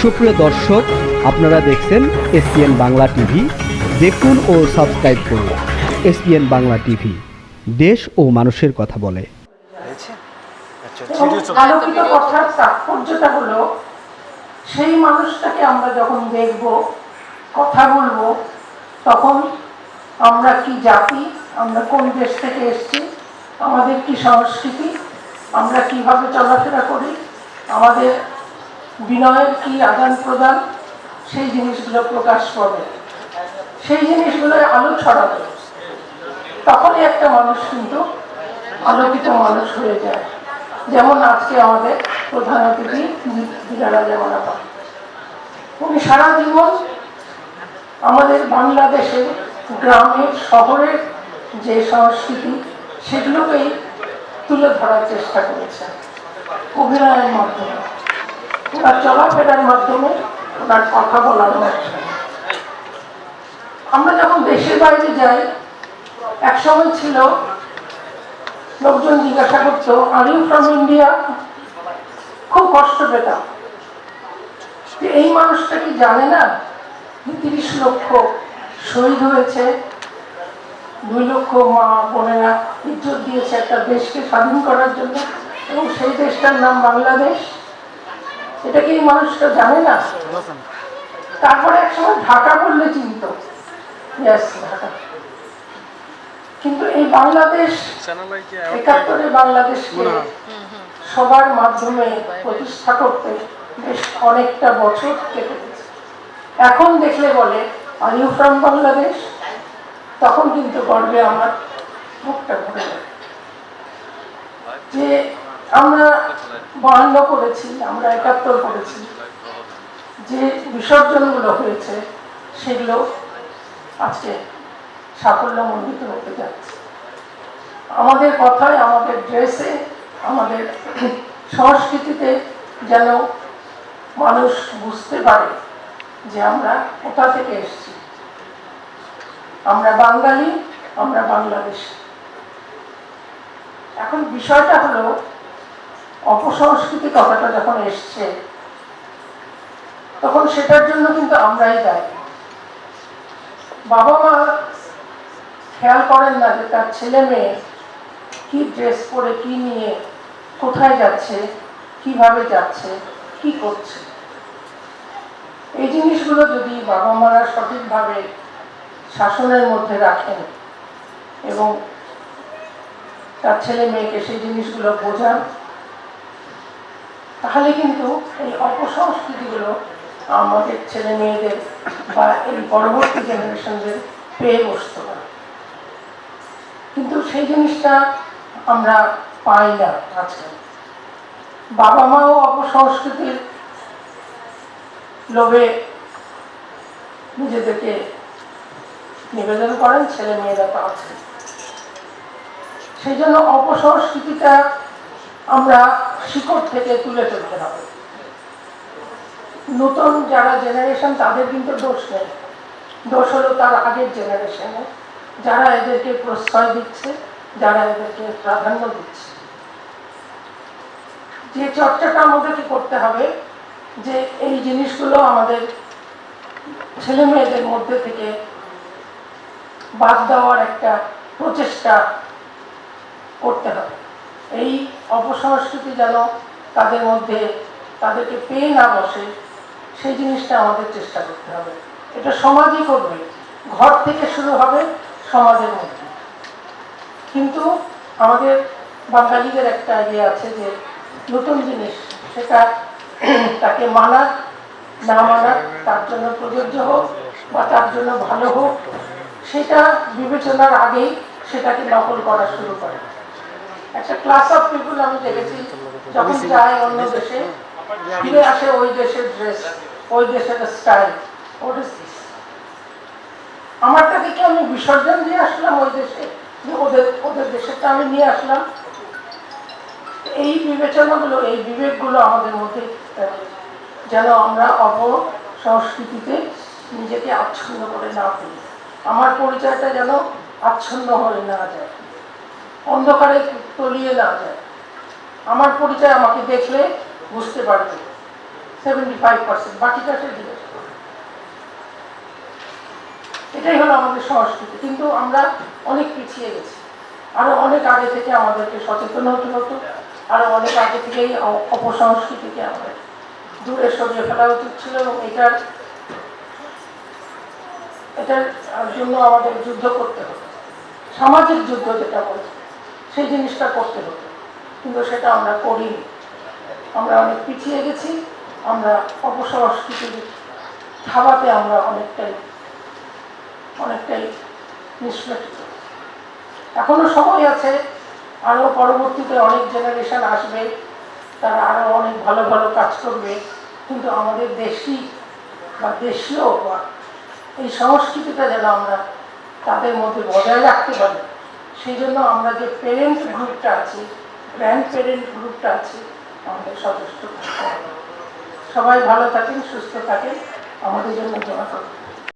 সুপ্রিয় দর্শক আপনারা দেখছেন এসপিএন বাংলা টিভি। দেখুন ও সাবস্ক্রাইব করুন এসপিএন বাংলা টিভি। দেশ ও মানুষের কথা বলে। হয়েছে? আচ্ছা আলোকিত কথার তাৎপর্যটা হলো সেই মানুষটাকে আমরা যখন দেখব কথা বলব তখন আমরা কি জাতি আমরা কোন দেশ থেকে এসেছি আমাদের কি সংস্কৃতি আমরা কীভাবে চলাফেরা করি আমাদের বিনয়ের কি আদান প্রদান? সেই জিনিসগুলো প্রকাশ পাবে সেই জিনিসগুলোর আলো ছড়াবে। তখনই একটা মানুষ কিন্তু আলোকিত মানুষ হয়ে যায়। যেমন আজকে আমাদের প্রধান অতিথি বিরালা যেমন উনি সারা জীবন আমাদের বাংলাদেশের গ্রামের, শহরের যে সংস্কৃতি, সেগুলোকেই তুলে ধরার চেষ্টা করেছে অভিনয়ের মাধ্যমে। ওনার চলাফেরার মাধ্যমে ওনার কথা বলার আমরা যখন দেশের বাইরে যাই, এক সময় ছিল, লোকজন জিজ্ঞাসা করতো আর ফ্রম ইন্ডিয়া খুব কষ্ট পেতাম। এই মানুষটা কি জানে না? তিরিশ লক্ষ শহীদ হয়েছে, দুই লক্ষ মা বোনেরা ইজ্জত দিয়েছে একটা দেশকে স্বাধীন করার জন্য। এবং সেই দেশটার নাম বাংলাদেশ। এটা কি মানুষটা জানে না? তারপরে একসময় ঢাকা বললে চিনত। কিন্তু এই বাংলাদেশ একাত্তরে বাংলাদেশকে সবার মাধ্যমে প্রতিষ্ঠা করতে বেশ অনেকটা বছর কেটে গেছে। এখন দেখলে বলে আর ইউ ফ্রম বাংলাদেশ তখন কিন্তু গর্বে আমার মুখটা ভরে যায়। যে আমরা বাহান্ন করেছি, আমরা একাত্তর করেছি। যে বিসর্জনগুলো হয়েছে, সেগুলো আজকে সাফল্যমণ্ডিত হতে যাচ্ছে। আমাদের কথায়, আমাদের ড্রেসে, আমাদের সংস্কৃতিতে যেন মানুষ বুঝতে পারে যে আমরা কোথা থেকে এসেছি। আমরা বাঙালি, আমরা বাংলাদেশ। এখন বিষয়টা হলো অপসংস্কৃতি কথাটা যখন এসছে, তখন সেটার জন্য কিন্তু আমরাই দায়ী। বাবা মা খেয়াল করেন না যে তার ছেলে মেয়ে কি ড্রেস পরে কি নিয়ে কোথায় যাচ্ছে, কীভাবে যাচ্ছে, কি করছে। এই জিনিসগুলো যদি বাবা মারা সঠিকভাবে শাসনের মধ্যে রাখেন এবং তার ছেলে মেয়েকে সেই জিনিসগুলো বোঝান তাহলে কিন্তু এই অপসংস্কৃতিগুলো আমাদের ছেলে মেয়েদের বা এই পরবর্তী জেনারেশনদের পেয়ে বসতে না। কিন্তু সেই জিনিসটা আমরা পাই না আজকে। বাবা মাও অপসংস্কৃতির লোভে নিজেদেরকে নিবেদন করেন, ছেলে মেয়েরা আছে। সেই জন্য অপসংস্কৃতিটা আমরা শিকড় থেকে তুলে ফেলতে হবে। নতুন যারা জেনারেশন তাদের কিন্তু দোষ নেই। দোষ হলো তার আগের জেনারেশনে যারা এদেরকে প্রশ্রয় দিচ্ছে, যারা এদেরকে প্রাধান্য দিচ্ছে। যে চর্চাটা আমাদেরকে করতে হবে, যে এই জিনিসগুলো আমাদের ছেলে মেয়েদের মধ্যে থেকে বাদ দেওয়ার একটা প্রচেষ্টা করতে হবে। এই অপসংস্কৃতি যেন তাদের মধ্যে তাদেরকে পেয়ে না বসে, সেই জিনিসটা আমাদের চেষ্টা করতে হবে। এটা সমাজই করবে। ঘর থেকে শুরু হবে সমাজের মধ্যে। কিন্তু আমাদের বাঙালিদের একটা ইয়ে আছে যে নতুন জিনিস, সেটা তাকে মানার, না মানার, তার জন্য প্রযোজ্য হোক বা তার জন্য ভালো হোক, সেটা বিবেচনার আগেই সেটাকে নকল করা শুরু করে। একটা ক্লাস অফ পিপুল আমি দেখেছি যখন যায় অন্য দেশে ফিরে আসে ওই দেশের ড্রেস ওই দেশের স্টাইল হোয়াট ইজ দিস আমারটাকে কি আমি বিসর্জন দিয়ে আসলাম ওই দেশে? যে ওদের ওদের দেশেরটা আমি নিয়ে আসলাম। এই বিবেচনাগুলো এই বিবেকগুলো আমাদের মধ্যে যেন আমরা অপ সংস্কৃতিতে নিজেকে আচ্ছন্ন করে না ফেলি। আমার পরিচয়টা যেন আচ্ছন্ন হয়ে না যায়। অন্ধকারে তলিয়ে না যায়। আমার পরিচয় আমাকে দেখলে বুঝতে পারবে। সেভেন্টি ফাইভ পার্সেন্ট বাকিটা সে জিজ্ঞেস এটাই হলো আমাদের সংস্কৃতি। কিন্তু আমরা অনেক পিছিয়ে গেছি। আরও অনেক আগে থেকে আমাদেরকে সচেতন হতে হতো। আরও অনেক আগে থেকেই অপসংস্কৃতিকে আমাদের দূরে সরিয়ে ফেলা উচিত ছিল এবং এটার এটার জন্য আমাদের যুদ্ধ করতে হতো সামাজিক যুদ্ধ যেটা বলে সেই জিনিসটা করতে হতো। কিন্তু সেটা আমরা করিনি। আমরা অনেক পিছিয়ে গেছি, আমরা অপসংস্কৃতির থাবাতে আমরা অনেকটাই অনেকটাই নিষ্পেষিত। এখনও সময় আছে, আরও পরবর্তীতে অনেক জেনারেশন আসবে, তারা আরও অনেক ভালো ভালো কাজ করবে। কিন্তু আমাদের দেশি বা দেশীয় বা এই সংস্কৃতিটা যেন আমরা তাদের মধ্যে বজায় রাখতে পারি। সেই জন্য আমরা যে পেরেন্টস গ্রুপটা আছি গ্র্যান্ড পেরেন্ট গ্রুপটা আছি, আমাদের হবে। সবাই ভালো থাকেন, সুস্থ থাকেন। আমাদের জন্য দোয়া করুন।